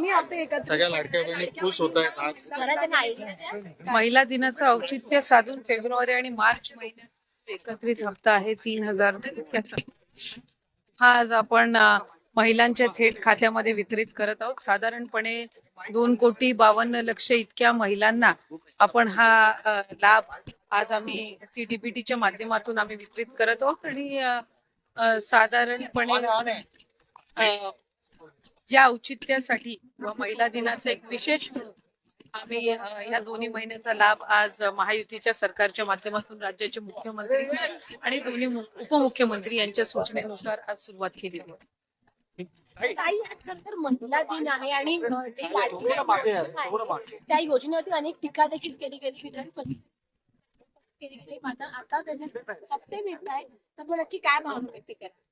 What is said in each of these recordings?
आम्ही असे एकत्र सगळ्या लाडक्या बहिणी खुश होत आहेत. आज महिला दिनाचं औचित्य साधून फेब्रुवारी आणि मार्च महिन्यात एकत्रित हप्ता आहे तीन हजार. हा आज आपण अ, महिलांच्या थेट खात्यामध्ये वितरित करत आहोत. साधारणपणे दोन कोटी बावन्न लक्ष इतक्या महिलांना आपण हा अ, लाभ आज आम्ही टीटीपीटीच्या माध्यमातून आम्ही वितरित करत आहोत. आणि अ, अ, साधारणपणे अ, या औचित्यासाठी व महिला दिनाचं एक विशेष म्हणून आम्ही या दोन्ही महिन्याचा लाभ आज महायुतीच्या सरकारच्या माध्यमातून राज्याचे मुख्यमंत्री आणि दोन्ही उपमुख्यमंत्री यांच्या सूचनेनुसार आज सुरुवात केलेली आहे ताई आज खरं तर महिला दिन आहे आणि अ, जी लाडकी बहीण योजना आहे, त्या योजनेवरती अनेक टीका देखील केली गेली विधान परिषदेत केली गेली. आता आता त्यांना हफ्ते मिळत आहे तर नक्की काय भावना व्यक्त करा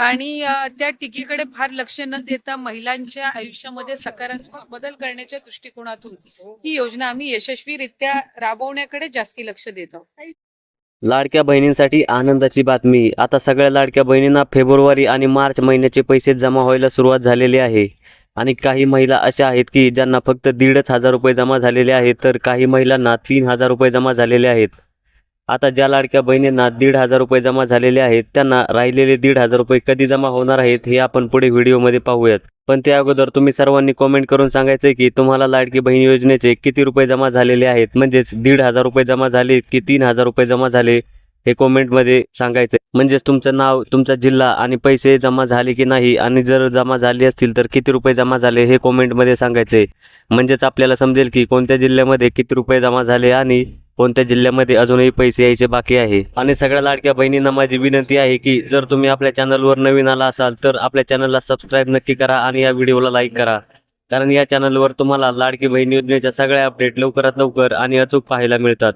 आणि त्या टीकेकडे फार लक्ष न देता महिलांच्या आयुष्यामध्ये सकारात्मक बदल करण्याच्या दृष्टिकोनातून ही योजना आम्ही यशस्वीरित्या राबवण्याकडे जास्ती लक्ष देत आहोत. लाडक्या बहिणींसाठी आनंदाची बातमी. आता सगळ्या लाडक्या बहिणींना फेब्रुवारी आणि मार्च महिन्याचे पैसे जमा व्हायला सुरुवात झालेली आहे. आणि काही महिला अशा आहेत की ज्यांना फक्त दीडच हजार रुपये जमा झालेले आहेत तर काही महिलांना तीन हजार रुपये जमा झालेले आहेत. आता ज्या लाडक्या बहिणींना दीड हजार रुपये जमा झालेले आहेत त्यांना राहिलेले दीड हजार रुपये कधी जमा होणार आहेत हे आपण पुढे व्हिडिओमध्ये पाहूयात. पण त्या अगोदर तुम्ही सर्वांनी कॉमेंट करून सांगायचं की तुम्हाला लाडकी बहीण योजनेचे किती रुपये जमा झालेले आहेत म्हणजेच दीड हजार रुपये जमा झाले की तीन हजार रुपये जमा झाले हे कॉमेंटमध्ये सांगायचं म्हणजेच तुमचं नाव तुमचा जिल्हा आणि पैसे जमा झाले की नाही आणि जर जमा झाले असतील तर किती रुपये जमा झाले हे कॉमेंटमध्ये सांगायचे म्हणजेच आपल्याला समजेल की कोणत्या जिल्ह्यामध्ये किती रुपये जमा झाले आणि कोणत्या जिल्ह्यामध्ये अजूनही पैसे यायचे बाकी आहे? आणि सगळ्या लाडक्या बहिणींना माझी विनंती आहे की जर तुम्ही आपल्या चॅनलवर नवीन आला असाल तर आपल्या चॅनलला सबस्क्राईब नक्की करा आणि या व्हिडिओला लाईक करा. कारण या चॅनलवर तुम्हाला लाडकी बहीण योजनेच्या सगळ्या अपडेट लवकरात लवकर आणि अचूक पाहायला मिळतात.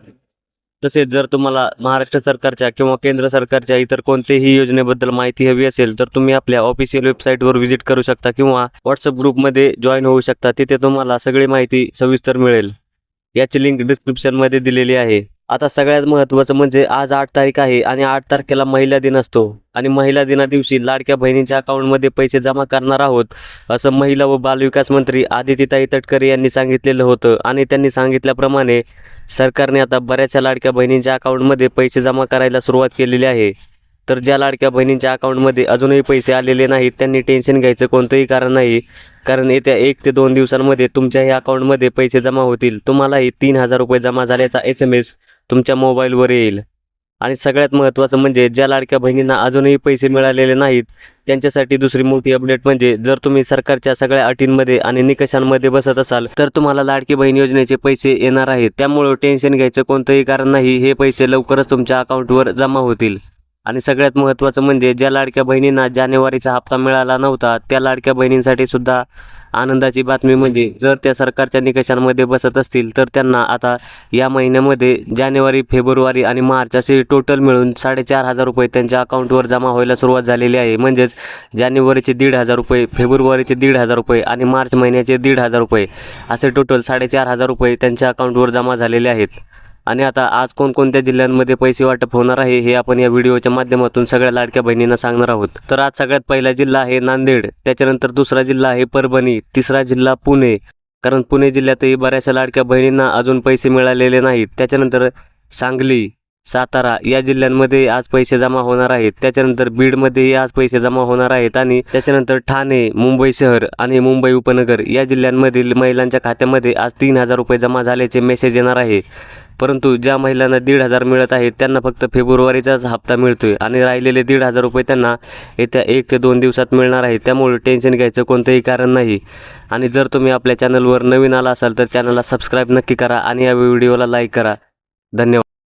तसेच जर तुम्हाला महाराष्ट्र सरकारच्या किंवा केंद्र सरकारच्या इतर कोणत्याही योजनेबद्दल माहिती हवी असेल तर तुम्ही आपल्या ऑफिशियल वेबसाईटवर व्हिजिट करू शकता किंवा व्हॉट्सअप ग्रुपमध्ये जॉईन होऊ शकता. तिथे तुम्हाला सगळी माहिती सविस्तर मिळेल. याची लिंक डिस्क्रिप्शनमध्ये दिलेली आहे. आता सगळ्यात महत्त्वाचं म्हणजे आज आठ तारीख आहे आणि आठ तारखेला महिला दिन असतो. आणि महिला दिना दिवशी लाडक्या बहिणींच्या अकाउंटमध्ये पैसे जमा करणार आहोत असं महिला व बालविकास मंत्री आदितीताई तटकरे यांनी सांगितलेलं होतं. आणि त्यांनी सांगितल्याप्रमाणे सरकारने आता बऱ्याचशा लाडक्या बहिणींच्या अकाउंटमध्ये पैसे जमा करायला सुरुवात केलेली आहे. तर ज्या लाडक्या बहिणींच्या अकाउंटमध्ये अजूनही पैसे आलेले नाहीत त्यांनी टेन्शन घ्यायचं कोणतंही कारण नाही. कारण येत्या एक ते दोन दिवसांमध्ये तुमच्याही अकाउंटमध्ये पैसे जमा होतील. तुम्हालाही तीन हजार रुपये जमा झाल्याचा एस एम एस तुमच्या मोबाईलवर येईल. आणि सगळ्यात महत्त्वाचं म्हणजे ज्या लाडक्या बहिणींना अजूनही पैसे मिळालेले नाहीत त्यांच्यासाठी दुसरी मोठी अपडेट म्हणजे जर तुम्ही सरकारच्या सगळ्या अटींमध्ये आणि निकषांमध्ये बसत असाल तर तुम्हाला लाडकी बहीण योजनेचे पैसे येणार आहेत. त्यामुळं टेन्शन घ्यायचं कोणतंही कारण नाही. हे पैसे लवकरच तुमच्या अकाउंटवर जमा होतील. आणि सगळ्यात महत्त्वाचं म्हणजे ज्या लाडक्या बहिणींना जानेवारीचा हप्ता मिळाला नव्हता त्या लाडक्या बहिणींसाठी सुद्धा आनंदाची बातमी म्हणजे जर त्या सरकारच्या निकषांमध्ये बसत असतील तर त्यांना आता या महिन्यामध्ये जानेवारी फेब्रुवारी आणि मार्च असे टोटल मिळून साडेचार हजार रुपये त्यांच्या अकाउंटवर जमा व्हायला सुरुवात झालेली आहे. म्हणजेच जानेवारीचे दीड हजार रुपये फेब्रुवारीचे दीड हजार रुपये आणि मार्च महिन्याचे दीड हजार रुपये असे टोटल साडेचार हजार रुपये त्यांच्या अकाउंटवर जमा झालेले आहेत. आणि आता आज कोणकोणत्या जिल्ह्यांमध्ये पैसे वाटप होणार आहे हे आपण या व्हिडिओच्या माध्यमातून सगळ्या लाडक्या बहिणींना सांगणार आहोत. तर आज सगळ्यात पहिला जिल्हा आहे नांदेड त्याच्यानंतर दुसरा जिल्हा आहे परभणी तिसरा जिल्हा पुणे. कारण पुणे जिल्ह्यातही बऱ्याचशा लाडक्या बहिणींना अजून पैसे मिळालेले नाहीत. त्याच्यानंतर सांगली सातारा या जिल्ह्यांमध्ये आज पैसे जमा होणार आहेत. त्याच्यानंतर बीडमध्येही आज पैसे जमा होणार आहेत आणि त्याच्यानंतर ठाणे मुंबई शहर आणि मुंबई उपनगर या जिल्ह्यांमधील महिलांच्या खात्यामध्ये आज तीन हजार रुपये जमा झाल्याचे मेसेज येणार आहे. परंतु ज्या महिलांना दीड हजार मिळत आहेत त्यांना फक्त फेब्रुवारीचाच हप्ता मिळतो आहे आणि राहिलेले दीड हजार रुपये त्यांना येत्या एक ते दोन दिवसात मिळणार आहे. त्यामुळे टेन्शन घ्यायचं कोणतंही कारण नाही. आणि जर तुम्ही आपल्या चॅनलवर नवीन आला असाल तर चॅनलला सबस्क्राईब नक्की करा आणि या व्हिडिओला लाईक करा. धन्यवाद.